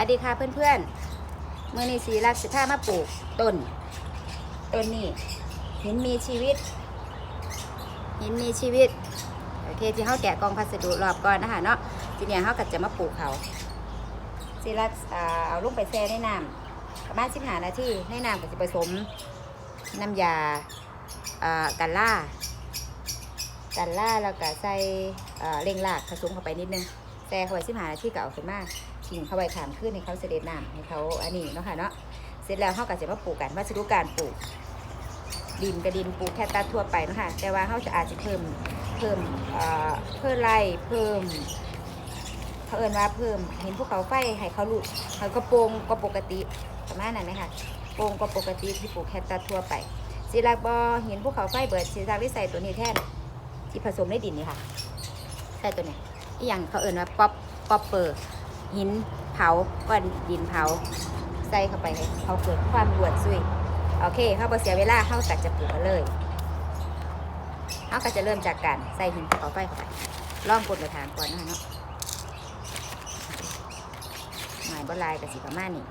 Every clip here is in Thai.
วัสดีค่ะเพื่อนๆมื่อนี้สีรักสิผ้ามาปลูกต้นต้นนี้หินมีชีวิตหินมีชีวิตโอเคที่เขาแกะกองพัสดุรอบก่อนนะคะเนาะทีเนี้ยเขาก็จะมาปลูกเขาสีรักเอาลงไปแช่ในน้ำประมาณสิบหานาทีในน้ำก็จะผสมน้ำยาอ่ากันล่ากันล่าแล้วก็ใส่เอ่อเร่งรากผสมเข้าไปนิดนึงแช่ข้าไปสิบหานาทีก็เอาขึ้นมา ทิ้งเข้าไปขามขึ้นให้เขาเสด็จน้ำให้เขาอันนี้เนาะค่ะเนาะเสร็จแล้วเขาก็จะมาปลูกกันวัสดุการปลูก ดินกับดินปลูกแค่ตัดทั่วไปเนาะคะแต่ว่าเขาจะอาจจะเพิ่มเพิ่มเอ่อเพิ่มไรเพิ่มเขาเอินว่าเพิ่มเห็นภูเขาไฟให้เขาลุกเขาโปร่งกว่าปกติประมาณนั้นไหมคะโปร่งกว่าปกติที่ปลูกแคตตัสทั่วไปสีลักบอเห็นภูเขาไฟเบิดสีลักได้ใส่ตัวนี้แทนที่ผสมในดินนี่ค่ะใส่ตัวนี้อีอย่างเขาเอ่นว่าป๊อปป๊อปเปอร์ หินเผาก้อนดินเผา ใส่เข้าไปให้เขาเกิดความรวดซุยโอเคเขาบอเสียเวลาเขาตัดจะปลูกเลยเขาก็จะเริ่มจากการใส่หินเขาไฟเข้าไปล่องกดกระถางก่อนนะเนาะหมายบลายกับสีประมาณนี้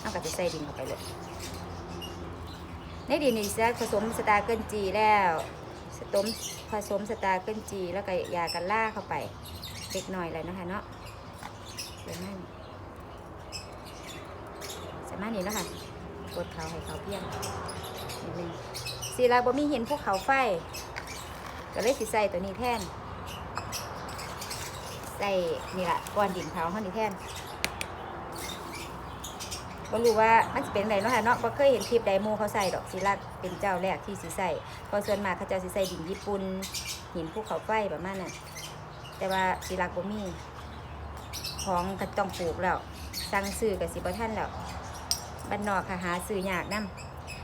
เขาก็จะใส่ดินเข้าไปเลยในดินนี่จะผสมสตาร์เกิลจีแล้วผสมผสมสตาร์เกิลจีแล้วก็ยากันล่าเข้าไป เล็กหน่อยเลยนะคะเนาะเดี๋ยวนั่นสามารถนี่แล้วค่ะกดเขาให้เขาเพียงนิดนึงสีลาบ่มีเห็นภูเขาไฟ ก็เลยสิใส่ตัวนี้แทนใส่นี่แหละก้อนดินเผาเขานี่แทนบ่รู้ว่ามันจะเป็นไรเนาะค่ะเนาะบ่เคยเห็นคลิปไดโมเขาใส่ดอกศิลักเป็นเจ้าแรกที่สิใส่พอส่วนมากเขาจะสิใส่ดินญี่ปุ่นหินภูเขาไฟประมาณนั้น แต่ว่าศิลักบ่มีของก็ต้องปลูกแล้วสั่งซื้อกับสิบ่ทันแล้วบ้านนอกค่ะหาซื้อยากนํ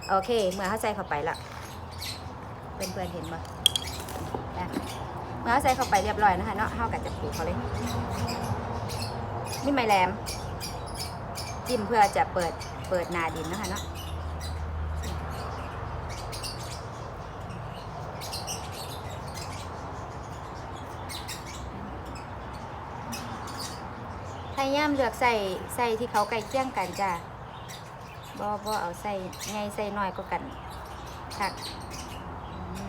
โอเค เมื่อเข้าใส่เข้าไปละเพื่อนๆเห็นบ่เมื่อเขาใส่เข้าไปเรียบร้อยนะคะเนาะเขาก็จะปลูกเขาเลยนี่ไม้แหลมจิ้มเพื่อจะเปิดเปิดนาดินนะคะเนาะ พยายามเลือกใส่ใส่ที่เขาใกล้เคียงกันจ้ะบ่บ่เอาใส่ไงใส่น้อยก็กันคักอื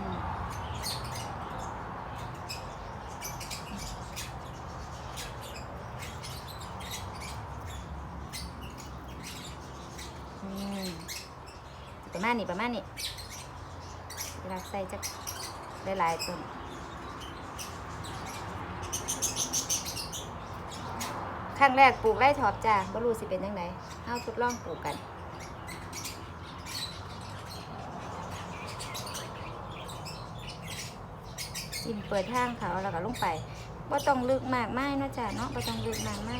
อืมประมาณนี้ประมาณนี้เวลาใส่จะหลายๆต้น ครั้งแรกปลูกไร่ทอบจ้าบ่รู้สิเป็นยังไงเอาทดลองปลูกกันจิ้มเปิดทางเขาแล้วก็ลงไปว่าต้องลึกมากไม่นาะจ้ะเนาะว่าต้องลึกมากไม่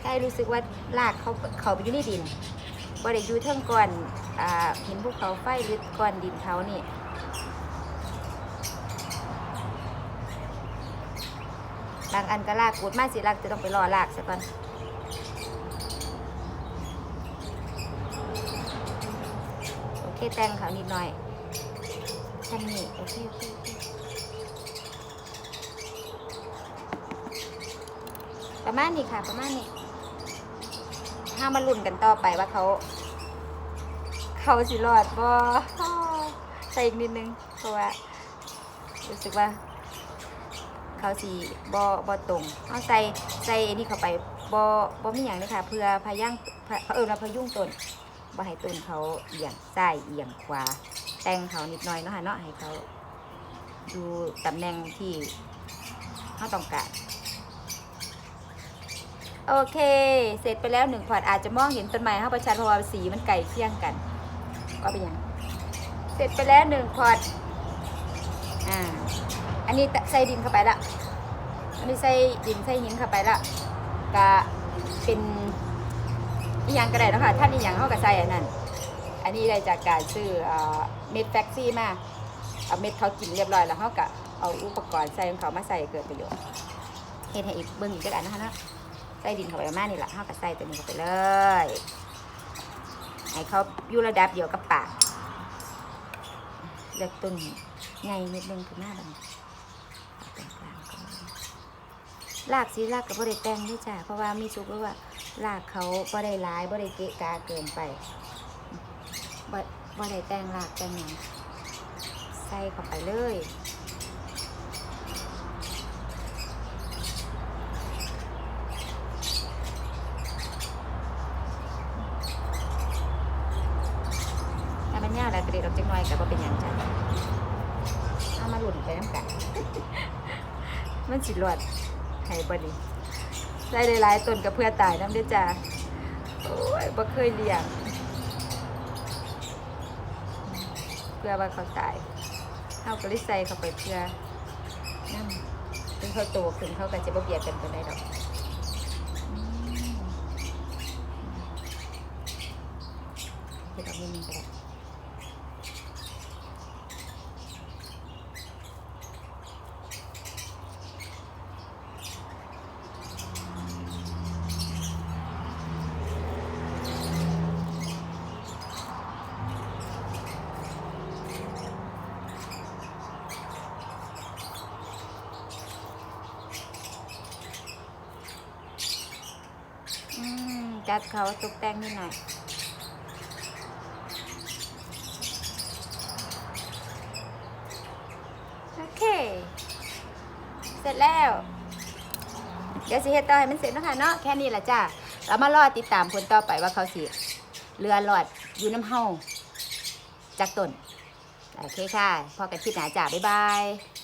แค่รู้สึกว่าลากเขาเขาไปอยู่ในดินบ่ได้อยู่เทิงก่อนอ่าหินภูเขาไฟหรือก่อนดินเขานี่ บางอันก็ลากกูดมาสิลากจะต้องไปรอลากซะก่อนโอเคแต่งเขานิดหน่อยแค่นี้โอเคโอเคโอเคประมาณนี้ค่ะ ประมาณนี้ห้ามาลุ้นกันต่อไปว่าเขา เขาสิรอดบ่ใส่อีกนิดนึงเพราะว่ารู้สึกว่า เขาสีบ่บ่ตรงเอาใส่ใส่อนี้เข้าไปบ่บ่มีอย่างเลยค่ะ เพื่อพายังพะเอิญว่าพยุ่งต้นบ่ให้ต้นเขาเอียงซ้ายเอียงขวา แต่งเขานิดหน่อยเนาะค่ะเนาะให้เขาดูตำแหน่งที่เขาต้องการโอเค เสร็จไปแล้วหนึ่งพอร์ตอาจจะมองเห็นต้นไม้เข้าประชันเพราะว่าสีมันไก่เคี่ยงกันก็เป็นอย่างเสร็จไปแล้วหนึ่งพอร์ต อ่า อันนี้ใส่ดินเข้าไปละอันนี้ใส่ดินใส่หินเข้าไปละก็เป็นอีหยังก็ได้นะคะท่านอีหยังเข้ากับใส่อันนั้น อันนี้ได้จากการซื้ออ่าเม็ดแฟกซี่มาเอาเม็ดเขากินเรียบร้อยแล้วเขาก็เอาอุปกรณ์ใส่ของเขามาใส่เกิดประโยชน์เห็นให้อีกเบิ้งอีกก็ได้นะคะเนาะใส่ดินเข้าไปประมาณนี้แหละเท่ากับใส่ตัวนี้เข้าไปเลยให้เขาอยู่ระดับเดียวกับปากเลือกต้น ไงนิดนึงคือหน้าแบังตรงกลางก่อนลากสีลากกับบ่ได้แตงด้วยจ้ะเพราะว่ามีสุกรู้วว่าลากเขาบ่ได้ายบ่ได้เกะกาเกินไปบ่บ่ได้แตงลากแตงหยังใส่เข้าไปเลยถ้ามันยาวแล้วกระเด็ดออกจักหน่อยก็บ่เป็นหยังจ้ะ มาหลุนไปน้ำกัน มันสิรอดให้บ่ดีใส่หลายๆต้นกับเพื่อตายน้ำเด้อจ้าโอ้ยบ่เคยเลี้ยงเพื่อว่าเขาตายเฮาก็เลยใส่เข้าไปเพื่อนั่นถึงเขาโตขึ้นเขาก็จะบ่เบียดกันปานใดดอกอืมเฮ็ดเออกนิดนึงก็ได้ มจัดเขาตกแต่งนิดหน่อยโอเค เสร็จแล้ว เดี๋ยวสิเฮ็ดต่อให้มันเสร็จนะคะเนาะแค่นี้แหละจ้าเรามารอติดตามผลต่อไปว่าเขาสิเรือหลอดอยู่น้ำเฮาจากต้นโอเคค่ะ พอกันคลิดหนาจ้าบ๊ายบาย